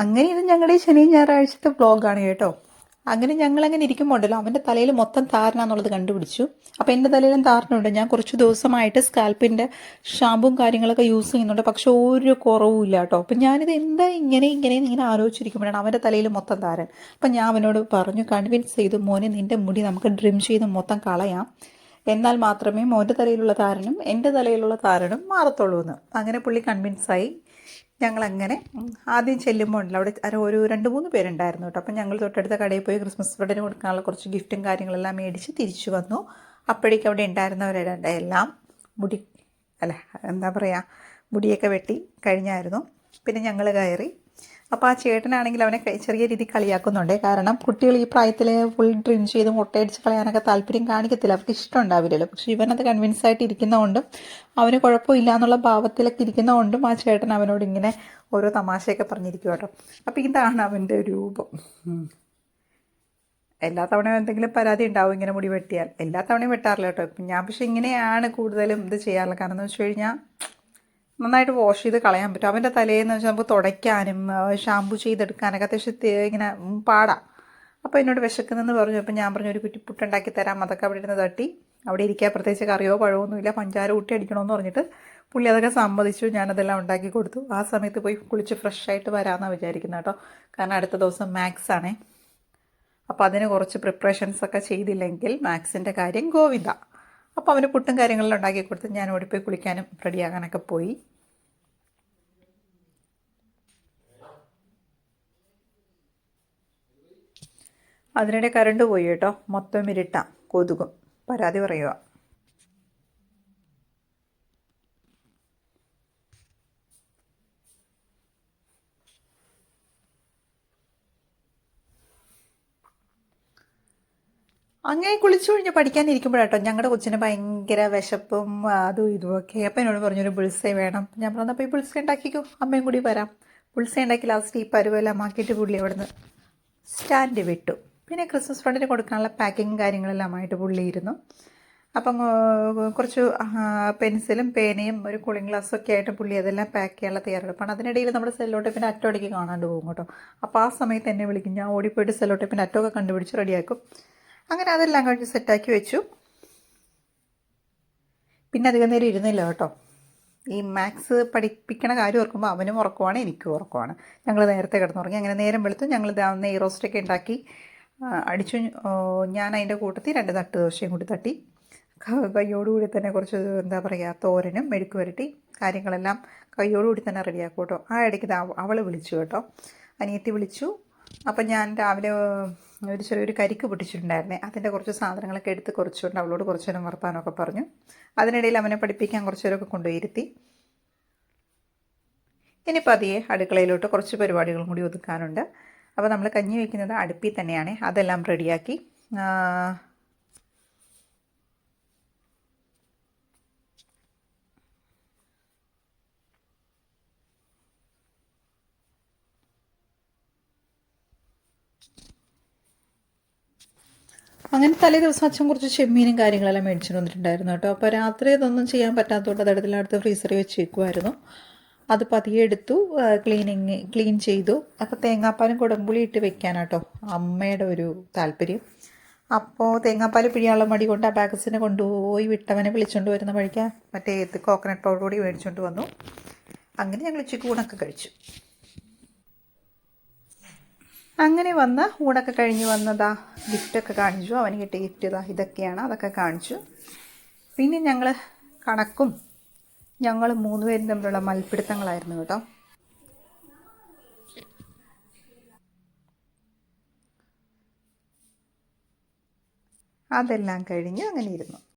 അങ്ങനെ ഇത് ഞങ്ങളുടെ ഈ ശനി ഞായറാഴ്ചത്തെ വ്ളോഗാണ് കേട്ടോ. അങ്ങനെ ഞങ്ങൾ അങ്ങനെ ഇരിക്കുമ്പോണ്ടല്ലോ അവന്റെ തലയിൽ മൊത്തം താരനാന്നുള്ളത് കണ്ടുപിടിച്ചു. അപ്പോൾ എന്റെ തലയിലും താരനുണ്ട്. ഞാൻ കുറച്ച് ദിവസമായിട്ട് സ്കാൽപ്പിന്റെ ഷാമ്പും കാര്യങ്ങളൊക്കെ യൂസ് ചെയ്യുന്നുണ്ട്. പക്ഷെ ഒരു കുറവും ഇല്ല കേട്ടോ. അപ്പം ഞാനിത് എന്താ ഇങ്ങനെ ഇങ്ങനെ ഇങ്ങനെ ആലോചിച്ചിരിക്കുമ്പോഴാണ് അവന്റെ തലയിൽ മൊത്തം താരൻ. അപ്പം ഞാൻ അവനോട് പറഞ്ഞു കൺവിൻസ് ചെയ്തു മോനെ നിന്റെ മുടി നമുക്ക് ഡ്രിം ചെയ്ത് മൊത്തം കളയാം. എന്നാൽ മാത്രമേ മോന്റെ തലയിലുള്ള താരനും എന്റെ തലയിലുള്ള താരനും മാറത്തുള്ളൂ എന്ന് അങ്ങനെ പുള്ളി കൺവിൻസായി ഞങ്ങളങ്ങനെ ആദ്യം ചെല്ലുമ്പോൾ ഉണ്ടല്ലോ അവിടെ ഒരു രണ്ട് മൂന്ന് പേരുണ്ടായിരുന്നു കേട്ടോ. അപ്പം ഞങ്ങൾ തൊട്ടടുത്ത കടയിൽ പോയി ക്രിസ്മസ് ഫ്രണ്ടിന് കൊടുക്കാനുള്ള കുറച്ച് ഗിഫ്റ്റും കാര്യങ്ങളെല്ലാം മേടിച്ച് തിരിച്ചു വന്നു. അപ്പോഴേക്കും അവിടെ ഉണ്ടായിരുന്നവരുടെ എല്ലാം മുടി അല്ല എന്താ പറയുക മുടിയൊക്കെ വെട്ടി കഴിഞ്ഞായിരുന്നു. പിന്നെ ഞങ്ങൾ കയറി. അപ്പോൾ ആ ചേട്ടനാണെങ്കിൽ അവനെ ചെറിയ രീതിയിൽ കളിയാക്കുന്നുണ്ട്. കാരണം കുട്ടികൾ ഈ പ്രായത്തിൽ ഫുൾ ഡ്രിം ചെയ്ത് മുട്ടയടിച്ച് കളയാനൊക്കെ താല്പര്യം കാണിക്കത്തില്ല. അവർക്ക് ഇഷ്ടം ഉണ്ടാവില്ലല്ലോ. പക്ഷേ ഇവനത് കൺവിൻസ് ആയിട്ട് ഇരിക്കുന്നതുകൊണ്ടും അവന് കുഴപ്പമില്ല എന്നുള്ള ഭാവത്തിലൊക്കെ ഇരിക്കുന്നതുകൊണ്ടും ആ ചേട്ടൻ അവനോട് ഇങ്ങനെ ഓരോ തമാശയൊക്കെ പറഞ്ഞിരിക്കും കേട്ടോ അപ്പോൾ ഇതാണ് അവന്റെ രൂപം. എല്ലാ തവണയും എന്തെങ്കിലും പരാതി ഉണ്ടാവും ഇങ്ങനെ മുടി വെട്ടിയാൽ. എല്ലാ തവണയും വെട്ടാറില്ല കേട്ടോ ഞാൻ പക്ഷേ ഇങ്ങനെയാണ് കൂടുതലും ഇത് ചെയ്യാറുള്ളത്. കാരണം എന്ന് വെച്ച് കഴിഞ്ഞാൽ നന്നായിട്ട് വാഷ് ചെയ്ത് കളയാൻ പറ്റും. അവന്റെ തലേന്ന് വെച്ചാൽ നമുക്ക് തുടയ്ക്കാനും ഷാമ്പു ചെയ്തെടുക്കാനൊക്കെ അത്യാവശ്യം ഇങ്ങനെ പാടാം. അപ്പോൾ എന്നോട് വിശക്കുന്നെന്ന് പറഞ്ഞു. അപ്പോൾ ഞാൻ പറഞ്ഞു ഒരു കുറ്റി പുട്ടുണ്ടാക്കി തരാം. അതൊക്കെ അവിടെ ഇരുന്ന് തട്ടി. അവിടെ ഇരിക്കുക പ്രത്യേകിച്ച് കറിയോ പഴമോ ഒന്നുമില്ല പഞ്ചാര ഊട്ടി അടിക്കണമെന്ന് പറഞ്ഞിട്ട് പുള്ളി അതൊക്കെ സമ്മതിച്ചു. ഞാനതെല്ലാം ഉണ്ടാക്കി കൊടുത്തു. ആ സമയത്ത് പോയി കുളിച്ച് ഫ്രഷ് ആയിട്ട് വരാമെന്നാണ് വിചാരിക്കുന്നത് കേട്ടോ. കാരണം അടുത്ത ദിവസം മാത്സ് ആണേ. അപ്പോൾ അതിന് കുറച്ച് പ്രിപ്പറേഷൻസ് ഒക്കെ ചെയ്തില്ലെങ്കിൽ മാത്സിന്റെ കാര്യം ഗോവിന്ദ. അപ്പോൾ അവന് പുട്ടും കാര്യങ്ങളെല്ലാം ഉണ്ടാക്കി കൊടുത്ത് ഞാൻ ഓടിപ്പോയി കുളിക്കാനും റെഡിയാകാനൊക്കെ പോയി. അതിനിടെ കറണ്ട് പോയി കേട്ടോ. മൊത്തം ഇരുട്ടാം. കൊതുകും. പരാതി പറയുക അങ്ങനെ കുളിച്ചു കഴിഞ്ഞ് പഠിക്കാനിരിക്കുമ്പോഴാട്ടോ ഞങ്ങളുടെ കൊച്ചിന് ഭയങ്കര വിശപ്പും അതും ഒക്കെ. അപ്പം എന്നോട് പറഞ്ഞൊരു ബുൾസൈ വേണം. ഞാൻ പറഞ്ഞു അപ്പോൾ ഈ പുളിസ ഉണ്ടാക്കിക്കോ. അമ്മയും കൂടി വരാം. പുളിസ ഉണ്ടാക്കി ലാസ്റ്റ് ഈ പരുവെല്ലാം ആക്കിയിട്ട് പുള്ളി അവിടുന്ന് സ്റ്റാൻഡ് വിട്ടു. പിന്നെ ക്രിസ്മസ് ഫ്രണ്ടിന് കൊടുക്കാനുള്ള പാക്കിങ്ങും കാര്യങ്ങളെല്ലാമായിട്ട് പുള്ളി ഇരുന്നു. അപ്പം കുറച്ച് പെൻസിലും പേനയും ഒരു കൂളിംഗ് ഗ്ലാസ്സും ഒക്കെ ആയിട്ട് പുള്ളി അതെല്ലാം പാക്ക് ചെയ്യാനുള്ള തയ്യാറെടുപ്പാണ് അതിനിടയിൽ നമ്മുടെ സെല്ലോ ടേപ്പിന്റെ അറ്റോടേക്ക് കാണാണ്ട് പോകും കേട്ടോ. അപ്പോൾ ആ സമയത്ത് എന്നെ വിളിക്കും. ഞാൻ ഓടിപ്പോയിട്ട് സെല്ലോ ടേപ്പിന്റെ അറ്റമൊക്കെ കണ്ടുപിടിച്ച് റെഡിയാക്കും അങ്ങനെ അതെല്ലാം കഴിഞ്ഞ് സെറ്റാക്കി വെച്ചു. പിന്നെ അധികം നേരം ഇരുന്നില്ല കേട്ടോ. ഈ മാത്സ് പഠിപ്പിക്കണ കാര്യം ഓർക്കുമ്പോൾ അവനും ഉറക്കമാണ് എനിക്കും ഉറക്കമാണ്. ഞങ്ങൾ നേരത്തെ കിടന്നുറങ്ങി. അങ്ങനെ നേരം വെളുത്തു ഞങ്ങൾ നെയ് റോസ്റ്റൊക്കെ ഉണ്ടാക്കി അടിച്ചു. ഞാൻ അതിന്റെ കൂട്ടത്തിൽ രണ്ട് തട്ട് ദോശയും കൂടി തട്ടി. കൈയോടുകൂടി തന്നെ കുറച്ച് എന്താ പറയുക തോരനും മെഴുക്ക് വരട്ടി കാര്യങ്ങളെല്ലാം കയ്യോടുകൂടി തന്നെ റെഡിയാക്കും കേട്ടോ. ആ ഇടയ്ക്ക് അവൾ വിളിച്ചു കേട്ടോ. അനിയത്തി വിളിച്ചു. അപ്പം ഞാൻ രാവിലെ ഒരു ചെറിയൊരു കരിക്ക് പൊട്ടിച്ചിട്ടുണ്ടായിരുന്നേ. അതിന്റെ കുറച്ച് സാധനങ്ങളൊക്കെ എടുത്ത് കുറച്ചുകൊണ്ട് അവളോട് കുറച്ച് നേരം വർത്താനമൊക്കെ പറഞ്ഞു. അതിനിടയിൽ അവനെ പഠിപ്പിക്കാൻ കുറച്ച് നേരമൊക്കെ കൊണ്ടുപോയിരുത്തി. ഇനി പതിയെ അടുക്കളയിലോട്ട് കുറച്ച് പരിപാടികളും കൂടി ഒതുക്കാനുണ്ട്. അപ്പോൾ നമ്മൾ കഞ്ഞി വയ്ക്കുന്നത് അടുപ്പിൽ തന്നെയാണ്. അതെല്ലാം റെഡിയാക്കി. അങ്ങനെ തലേ ദിവസം അച്ഛൻ കുറച്ച് ചെമ്മീനും കാര്യങ്ങളെല്ലാം മേടിച്ചിട്ട് വന്നിട്ടുണ്ടായിരുന്നു കേട്ടോ. അപ്പോൾ രാത്രി ഇതൊന്നും ചെയ്യാൻ പറ്റാത്തതുകൊണ്ട് അത് അടുത്ത് ഫ്രീസറിൽ വെച്ചേക്കുമായിരുന്നു അത് പതിയെ എടുത്തു ക്ലീനിങ് ക്ലീൻ ചെയ്തു. അപ്പോൾ തേങ്ങാപ്പാലും കുടംപുളി ഇട്ട് വെക്കാനാട്ടോ അമ്മയുടെ ഒരു താല്പര്യം. അപ്പോൾ തേങ്ങാപ്പാൽ പിഴിയാനുള്ള മടി കൊണ്ട് ആ ബാഗസിനെ കൊണ്ടുപോയി വിട്ടവനെ വിളിച്ചുകൊണ്ട് വരുന്ന വഴിക്ക് മറ്റേ കോക്കനട്ട് പൗഡർ കൂടി മേടിച്ചുകൊണ്ട് വന്നു. അങ്ങനെ ഞങ്ങൾ ഉച്ചയ്ക്ക് ഊണൊക്കെ കഴിച്ചു. അങ്ങനെ വന്ന ഊണൊക്കെ കഴിഞ്ഞ് വന്നതാ ഗിഫ്റ്റൊക്കെ കാണിച്ചു. അവന് കിട്ടിയ ഗിഫ്റ്റ് ഇതാ ഇതൊക്കെയാണ് അതൊക്കെ കാണിച്ചു. പിന്നെ ഞങ്ങൾ കണക്കും ഞങ്ങൾ മൂന്ന് പേരും തമ്മിലുള്ള മൽപ്പിടുത്തങ്ങളായിരുന്നു കേട്ടോ. അതെല്ലാം കഴിഞ്ഞ് അങ്ങനെ ഇരുന്നു.